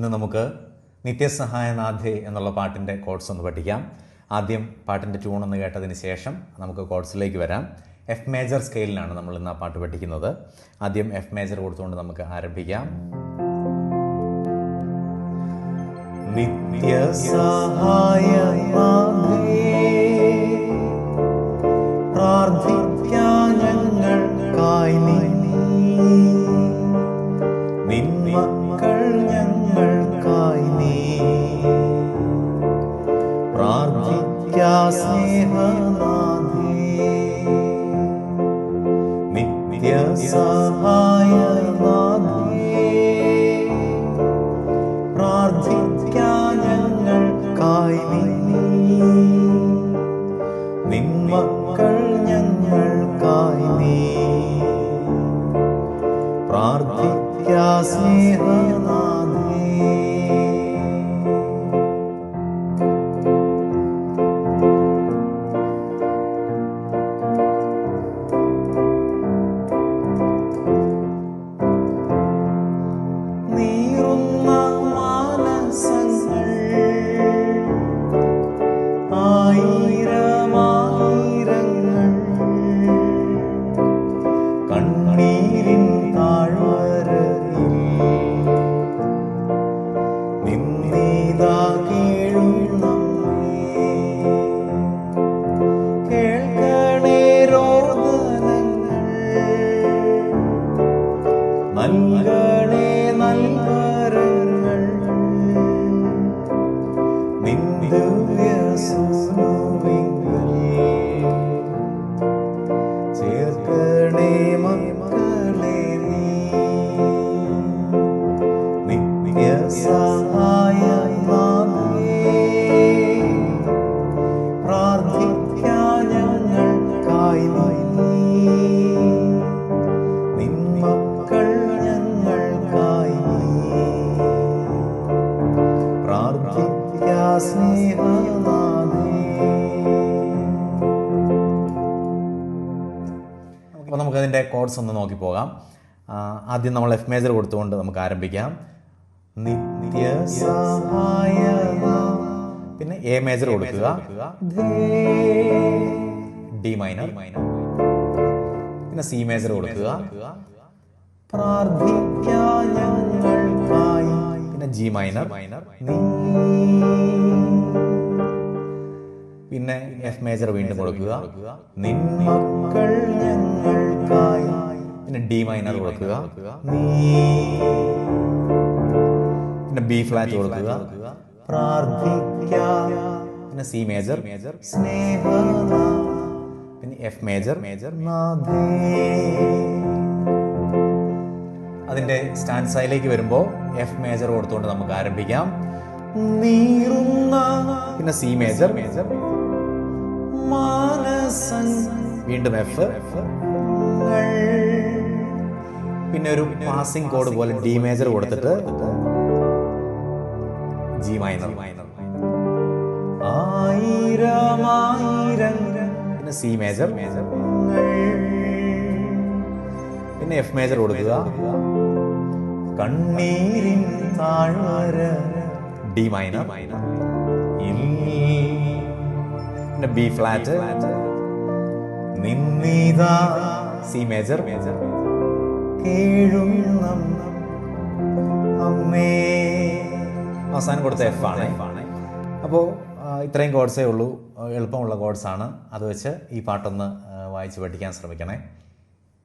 ഇന്ന് നമുക്ക് നിത്യസഹായനാഥേ എന്നുള്ള പാട്ടിന്റെ കോഡ്സ് ഒന്ന് പഠിക്കാം. ആദ്യം പാട്ടിന്റെ ട്യൂൺ ഒന്ന് കേട്ടതിന് ശേഷം നമുക്ക് കോഡ്സിലേക്ക് വരാം. എഫ് മേജർ സ്കെയിലിലാണ് നമ്മൾ ഇന്ന് ആ പാട്ട് പഠിക്കുന്നത്. ആദ്യം എഫ് മേജർ കൊടുത്തുകൊണ്ട് നമുക്ക് ആരംഭിക്കാം. നിത്യസഹായ പ്രാർത്ഥിക്കാൻ സ്നേഹനാഥേ നിത്യസഹായനാഥേ പ്രാർത്ഥിക്കാ ഞങ്ങൾക്കായി കണ്ണീരിൻ താഴ്വരയിൽ നിന്നീതാ കേഴും നമ്മെ. കേൾക്കണേ രോദനങ്ങൾ നൽകണേ അപ്പോൾ നമുക്കതിന്റെ കോഡ്സ് ഒന്ന് നോക്കി പോകാം. ആദ്യം നമ്മൾ എഫ് മേജർ കൊടുത്തുകൊണ്ട് നമുക്ക് ആരംഭിക്കാം. നിത്യ പിന്നെ എ മേജർ കൊടുക്കുക. ഡി മൈനർ പിന്നെ സി മേജർ കൊടുക്കുക. പ്രാർത്ഥിക്കാൻ പിന്നെ ജി മൈനർ മൈനർ പിന്നെ എഫ് മേജർ വീണ്ടും കൊടുക്കുക. ഞങ്ങൾക്കായി. പിന്നെ ഡി മൈനർ കൊടുക്കുക. പിന്നെ ബി ഫ്ലാറ്റ് കൊടുക്കുക. പ്രാർത്ഥിക്കാം. പിന്നെ സി മേജർ മേജർ സ്നേഹ പിന്നെ എഫ് മേജർ മേജർ അതിന്റെ സ്റ്റാൻസായിലേക്ക് വരുമ്പോൾ എഫ് മേജർ കൊടുത്തുകൊണ്ട് നമുക്ക് ആരംഭിക്കാം. പിന്നെ സി മേജർ മേജർ വീണ്ടും എഫ് എഫ് പിന്നെ ഒരു പാസിംഗ് കോഡ് പോലെ ഡി മേജർ കൊടുത്തിട്ട് ജി മൈനർ മൈനർ പിന്നെ സി മേജർ മേജർ പിന്നെ എഫ് മേജർ കൊടുക്കുക. കണ്ണീരിൻ താഴ്വര. D minor. പിന്നെ ബി ഫ്ലാറ്റ്. നിന്നീതാ സി മേജർ. മേജർ. കേഴും അമ്മേ. അവസാനം കൊടുത്ത എഫ് ആണ്. അപ്പോൾ ഇത്രയും കോഡ്സേ ഉള്ളൂ. എളുപ്പമുള്ള കോഡ്സാണ് അത് വെച്ച് ഈ പാട്ടൊന്ന് വായിച്ച് പഠിക്കാൻ ശ്രമിക്കണേ.